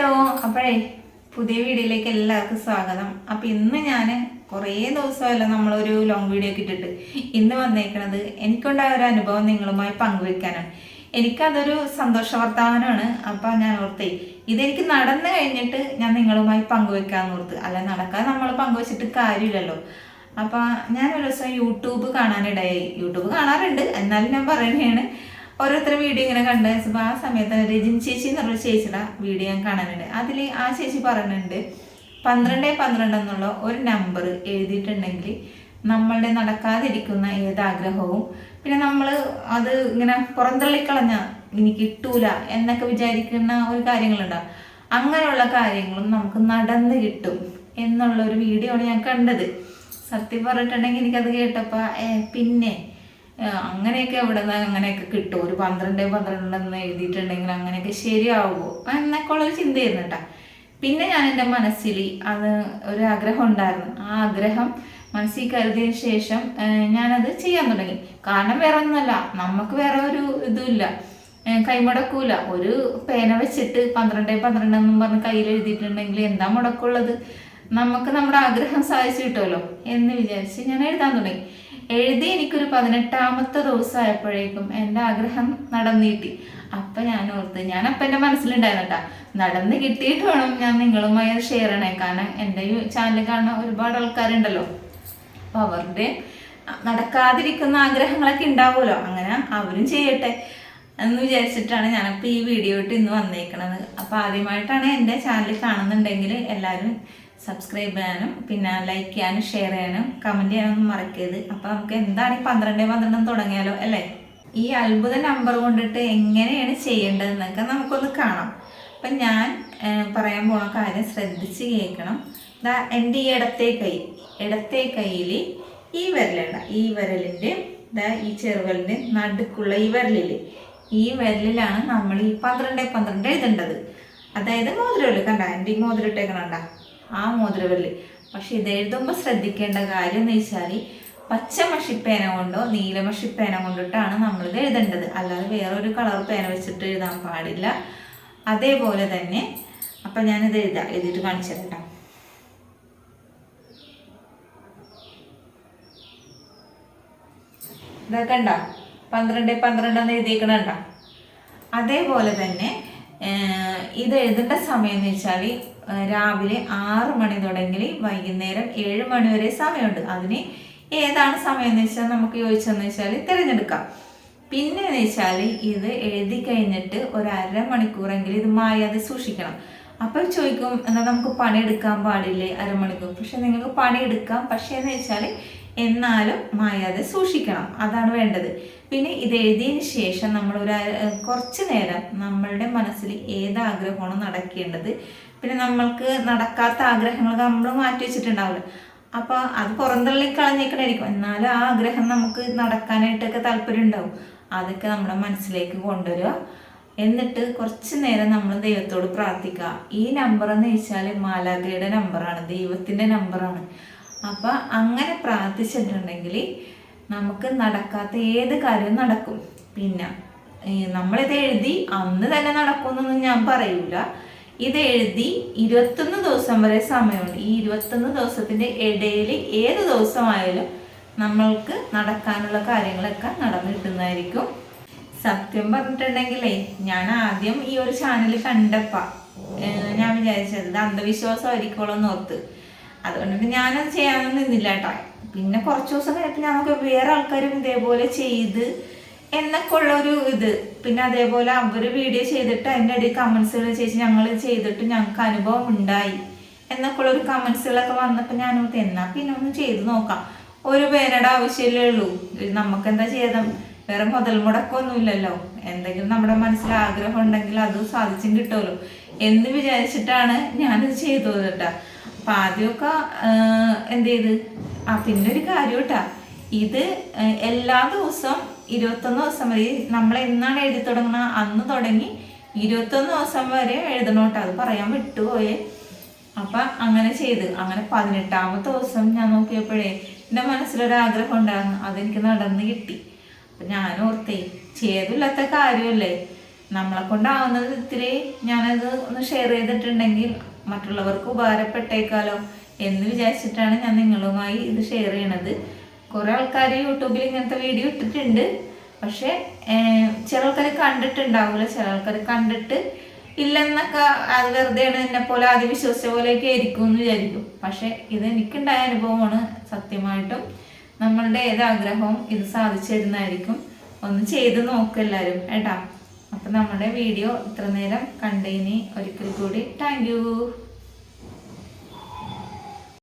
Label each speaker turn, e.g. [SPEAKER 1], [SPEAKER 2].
[SPEAKER 1] Hello അപ്പോഴേ പുതിയ വീഡിയോയിലേക്ക് എല്ലാവർക്കും സ്വാഗതം. അപ്പം ഇന്ന് ഞാൻ കുറേ ദിവസമല്ല നമ്മളൊരു ലോങ് വീഡിയോ ഒക്കെ ഇട്ടിട്ട്. ഇന്ന് വന്നേക്കണത് എനിക്കുണ്ടായ ഒരു അനുഭവം നിങ്ങളുമായി പങ്കുവെക്കാനാണ്. എനിക്കതൊരു സന്തോഷ വർത്തമാനമാണ് അപ്പം ഞാൻ ഓർത്തേ ഇതെനിക്ക് നടന്നു കഴിഞ്ഞിട്ട് ഞാൻ നിങ്ങളുമായി പങ്കുവെക്കാന്ന് ഓർത്ത്. അല്ല നടക്കാൻ നമ്മൾ പങ്കുവെച്ചിട്ട് കാര്യമില്ലല്ലോ. അപ്പം ഞാൻ ഒരു ദിവസം യൂട്യൂബ് കാണാനിടയായി. യൂട്യൂബ് കാണാറുണ്ട് എന്നാലും ഞാൻ പറയുന്നതാണ്. ഓരോരുത്തർ വീഡിയോ ഇങ്ങനെ കണ്ടു വെച്ചപ്പോൾ ആ സമയത്ത് രജിൻ ചേച്ചി എന്നുള്ള ചേച്ചിയുടെ വീഡിയോ ഞാൻ കാണാനുണ്ട്. അതിൽ ആ ചേച്ചി പറയുന്നുണ്ട് പന്ത്രണ്ട് പന്ത്രണ്ട് എന്നുള്ള ഒരു നമ്പർ എഴുതിയിട്ടുണ്ടെങ്കിൽ നമ്മളുടെ നടക്കാതിരിക്കുന്ന ഏതാഗ്രഹവും പിന്നെ നമ്മൾ അത് ഇങ്ങനെ പുറന്തള്ളിക്കളഞ്ഞ ഇനി കിട്ടൂല എന്നൊക്കെ വിചാരിക്കുന്ന ഒരു കാര്യങ്ങളുണ്ടാവും അങ്ങനെയുള്ള കാര്യങ്ങളും നമുക്ക് നടന്ന് കിട്ടും എന്നുള്ള ഒരു വീഡിയോ ആണ് ഞാൻ കണ്ടത്. സത്യം പറഞ്ഞിട്ടുണ്ടെങ്കിൽ എനിക്കത് കേട്ടപ്പോൾ പിന്നെ അങ്ങനെയൊക്കെ എവിടെ നിന്ന് അങ്ങനെയൊക്കെ കിട്ടും. ഒരു പന്ത്രണ്ട് എന്ന് എഴുതിയിട്ടുണ്ടെങ്കിൽ അങ്ങനെയൊക്കെ ശരിയാവുമോ? എന്നൊക്കെ ഉള്ളൊരു ചിന്തയായിരുന്നു കേട്ടോ. പിന്നെ ഞാൻ എന്റെ മനസ്സിൽ അത് ഒരു ആഗ്രഹം ഉണ്ടായിരുന്നു. ആ ആഗ്രഹം മനസ്സിൽ കരുതിയ ശേഷം ഞാനത് ചെയ്യാൻ തുടങ്ങി. കാരണം വേറെ ഒന്നുമല്ല. നമുക്ക് വേറെ ഒരു ഇതുമില്ല. കൈമുടക്കൂല. ഒരു പേന വെച്ചിട്ട് പന്ത്രണ്ട് പന്ത്രണ്ട് എന്നും പറഞ്ഞ് കയ്യിൽ എഴുതിയിട്ടുണ്ടെങ്കിൽ എന്താ മുടക്കുള്ളത്? നമുക്ക് നമ്മുടെ ആഗ്രഹം സാധിച്ചു കിട്ടുമല്ലോ എന്ന് വിചാരിച്ച് ഞാൻ എഴുതാൻ തുടങ്ങി. എഴുതി എനിക്കൊരു പതിനെട്ടാമത്തെ ദിവസമായപ്പോഴേക്കും എന്റെ ആഗ്രഹം നടന്നിട്ടി. അപ്പം ഞാൻ ഓർത്ത് ഞാൻ അപ്പം എന്റെ മനസ്സിലുണ്ടായിരുന്നു കേട്ടാ നടന്ന് കിട്ടിയിട്ട് വേണം ഞാൻ നിങ്ങളുമായി ഷെയർ ചെയ്യണേ. കാരണം എന്റെ ഈ ചാനൽ കാണുന്ന ഒരുപാട് ആൾക്കാരുണ്ടല്ലോ. അപ്പോൾ അവരുടെ നടക്കാതിരിക്കുന്ന ആഗ്രഹങ്ങളൊക്കെ ഉണ്ടാവുമല്ലോ. അങ്ങനെ അവരും ചെയ്യട്ടെ എന്ന് വിചാരിച്ചിട്ടാണ് ഞാനിപ്പോൾ ഈ വീഡിയോ ഇട്ട് ഇന്ന് വന്നേക്കണത്. അപ്പോൾ ആദ്യമായിട്ടാണ് എന്റെ ചാനൽ കാണുന്നുണ്ടെങ്കിൽ എല്ലാവരും സബ്സ്ക്രൈബ് ചെയ്യാനും പിന്നെ ലൈക്ക് ചെയ്യാനും ഷെയർ ചെയ്യാനും കമന്റ് ചെയ്യാനൊന്നും മറക്കരുത്. അപ്പോൾ നമുക്ക് എന്താണ് ഈ പന്ത്രണ്ട് പന്ത്രണ്ടും തുടങ്ങിയാലോ അല്ലേ? ഈ അത്ഭുത നമ്പർ കൊണ്ടിട്ട് എങ്ങനെയാണ് ചെയ്യേണ്ടതെന്നൊക്കെ നമുക്കൊന്ന് കാണാം. അപ്പം ഞാൻ പറയാൻ പോണ കാര്യം ശ്രദ്ധിച്ച് കേൾക്കണം. ഇതാ എന്റെ ഈ ഇടത്തെ കൈ ഇടത്തെ കയ്യിൽ ഈ വിരലുണ്ട. ഈ വിരലിന്റെ ഇതാ ഈ ചെറുവിരലിന്റെ നടുക്കുള്ള ഈ വിരലിൽ ഈ വിരലിലാണ് നമ്മൾ ഈ പന്ത്രണ്ട് പന്ത്രണ്ട് എഴുതേണ്ടത്. അതായത് മോതിരവിരൽ കണ്ട? എന്റെ ഈ മോതിരം മോതിരിട്ടേക്കണണ്ട ആ മോതിരവിരൽ പക്ഷെ ഇത് എഴുതുമ്പോൾ ശ്രദ്ധിക്കേണ്ട കാര്യം എന്ന് വെച്ചാൽ പച്ച മഷിപ്പേന കൊണ്ടോ നീല മഷിപ്പേന കൊണ്ടിട്ടാണ് നമ്മളിത് എഴുതേണ്ടത്. അല്ലാതെ വേറൊരു കളർ പേന വെച്ചിട്ട് എഴുതാൻ പാടില്ല. അതേപോലെ തന്നെ അപ്പം ഞാനിത് എഴുതാം എഴുതിയിട്ട് കാണിച്ചു തരാം ട്ടോ. ഇതൊക്കെ ഉണ്ടോ പന്ത്രണ്ട് പന്ത്രണ്ട് എന്ന് എഴുതിയേക്കണുണ്ടോ അതേപോലെ തന്നെ ഇത് എഴുതേണ്ട സമയം എന്ന് വെച്ചാൽ രാവിലെ ആറ് മണി തുടങ്ങി വൈകുന്നേരം ഏഴ് മണി വരെ സമയമുണ്ട്. അതിന് ഏതാണ് സമയം എന്ന് വെച്ചാൽ നമുക്ക് ചോദിച്ചതെന്ന് വെച്ചാൽ തിരഞ്ഞെടുക്കാം. പിന്നെ എന്ന് വെച്ചാൽ ഇത് എഴുതി കഴിഞ്ഞിട്ട് ഒരു അര അരമണിക്കൂറെങ്കിലും ഇത് മായാതെ സൂക്ഷിക്കണം. അപ്പോൾ ചോദിക്കും എന്നാൽ നമുക്ക് പണിയെടുക്കാൻ പാടില്ലേ? അരമണിക്കൂർ. പക്ഷെ നിങ്ങൾക്ക് പണിയെടുക്കാം. പക്ഷേ എന്ന് വെച്ചാൽ എന്നാലും മായാതെ സൂക്ഷിക്കണം. അതാണ് വേണ്ടത്. പിന്നെ ഇത് എഴുതിയതിന് ശേഷം നമ്മൾ ഒരു കുറച്ച് നേരം നമ്മളുടെ മനസ്സിൽ ഏത് ആഗ്രഹമാണ് നടക്കേണ്ടത്? പിന്നെ നമ്മൾക്ക് നടക്കാത്ത ആഗ്രഹങ്ങൾ നമ്മൾ മാറ്റി വെച്ചിട്ടുണ്ടാവില്ല? അപ്പോൾ അത് പുറന്തള്ളി കളഞ്ഞേക്കണായിരിക്കും. എന്നാലും ആ ആഗ്രഹം നമുക്ക് നടക്കാനായിട്ടൊക്കെ താല്പര്യം ഉണ്ടാവും. അതൊക്കെ നമ്മുടെ മനസ്സിലേക്ക് കൊണ്ടുവരിക. എന്നിട്ട് കുറച്ച് നേരം നമ്മൾ ദൈവത്തോട് പ്രാർത്ഥിക്കുക. ഈ നമ്പർ എന്ന് വെച്ചാൽ മാലാഖയുടെ നമ്പറാണ് ദൈവത്തിന്റെ നമ്പറാണ് അപ്പം അങ്ങനെ പ്രാർത്ഥിച്ചിട്ടുണ്ടെങ്കിൽ നമുക്ക് നടക്കാത്ത ഏത് കാര്യവും നടക്കും. പിന്നെ നമ്മളിത് എഴുതി അന്ന് തന്നെ നടക്കുമെന്നൊന്നും ഞാൻ പറയൂല. ഇത് എഴുതി ഇരുപത്തൊന്ന് ദിവസം വരെ സമയമുണ്ട്. ഈ ഇരുപത്തൊന്ന് ദിവസത്തിന്റെ ഇടയിൽ ഏത് ദിവസമായാലും നമ്മൾക്ക് നടക്കാനുള്ള കാര്യങ്ങളൊക്കെ നടന്നു കിട്ടുന്നതായിരിക്കും. സത്യം പറഞ്ഞിട്ടുണ്ടെങ്കിലേ ഞാൻ ആദ്യം ഈ ഒരു ചാനൽ കണ്ടപ്പ. ഞാൻ വിചാരിച്ചത് ഇത് അന്ധവിശ്വാസമായിരിക്കുമല്ലോ എന്ന് ഓർത്ത് അതുകൊണ്ടിട്ട് ഞാനത് ചെയ്യാനൊന്നും നിന്നില്ല കേട്ടോ പിന്നെ കുറച്ച് ദിവസം കഴിഞ്ഞപ്പോൾ നമുക്ക് വേറെ ആൾക്കാരും ഇതേപോലെ ചെയ്ത് എന്നൊക്കെ ഉള്ള ഒരു ഇത്. പിന്നെ അതേപോലെ അവർ വീഡിയോ ചെയ്തിട്ട് അതിന്റെ ഇടയിൽ കമൻസുകൾ ചേച്ചി ഞങ്ങൾ ചെയ്തിട്ട് ഞങ്ങൾക്ക് അനുഭവം ഉണ്ടായി എന്നൊക്കെ ഉള്ള ഒരു കമൻസുകളൊക്കെ വന്നപ്പോൾ ഞാൻ എന്നാ പിന്നെ ഒന്ന് ചെയ്ത് നോക്കാം. ഒരു പേരുടെ ആവശ്യമല്ലേ ഉള്ളൂ. നമുക്ക് എന്താ ചെയ്ത വേറെ മുതൽ മുടക്കൊന്നുമില്ലല്ലോ എന്തെങ്കിലും നമ്മുടെ മനസ്സിൽ ആഗ്രഹം ഉണ്ടെങ്കിൽ അത് സാധിച്ചും കിട്ടുമല്ലോ. എന്ന് വിചാരിച്ചിട്ടാണ് ഞാനിത് ചെയ്തത് കേട്ടാ. അപ്പൊ ആദ്യമൊക്കെ എന്ത് ചെയ്ത്? ആ പിന്നെ ഒരു കാര്യം കേട്ടാ. ഇത് എല്ലാ ദിവസവും ഇരുപത്തൊന്ന് ദിവസം വരെ നമ്മൾ എന്നാണ് എഴുതി തുടങ്ങുന്നത് അന്ന് തുടങ്ങി ഇരുപത്തൊന്ന് ദിവസം വരെ എഴുതണോട്ടോ അത് പറയാൻ വിട്ടുപോയേ. അപ്പൊ അങ്ങനെ ചെയ്ത്. അങ്ങനെ പതിനെട്ടാമത്തെ ദിവസം ഞാൻ നോക്കിയപ്പോഴേ എന്റെ മനസ്സിലൊരാഗ്രഹം ഉണ്ടായിരുന്നു. അതെനിക്ക് നടന്ന് കിട്ടി. അപ്പൊ ഞാൻ ഓർത്തേ ചെയ്തില്ലാത്ത കാര്യമല്ലേ? നമ്മളെ കൊണ്ടാവുന്നത് ഇത്തിരി ഞാനത് ഒന്ന് ഷെയർ ചെയ്തിട്ടുണ്ടെങ്കിൽ മറ്റുള്ളവർക്ക് ഉപകാരപ്പെട്ടേക്കാലോ എന്ന് വിചാരിച്ചിട്ടാണ് ഞാൻ നിങ്ങളുമായി ഇത് ഷെയർ ചെയ്യണത്. കുറേ ആൾക്കാർ യൂട്യൂബിൽ ഇങ്ങനത്തെ വീഡിയോ ഇട്ടിട്ടുണ്ട്. പക്ഷെ ചില ആൾക്കാർ കണ്ടിട്ടുണ്ടാവില്ല ചില ആൾക്കാർ കണ്ടിട്ട് ഇല്ലെന്നൊക്കെ അത് വെറുതെയാണ് എന്നെ പോലെ ആദ്യം വിശ്വസിച്ച പോലെയൊക്കെ ആയിരിക്കും എന്ന് വിചാരിക്കും. പക്ഷെ ഇത് എനിക്കുണ്ടായ അനുഭവമാണ് സത്യമായിട്ടും. നമ്മളുടെ ഏത് ആഗ്രഹവും ഇത് സാധിച്ചു തരുന്നതായിരിക്കും. ഒന്ന് ചെയ്ത് നോക്കും എല്ലാവരും കേട്ടാ. അപ്പം നമ്മുടെ വീഡിയോ ഇത്ര നേരം കണ്ടതിന് ഒരിക്കൽ കൂടി. താങ്ക്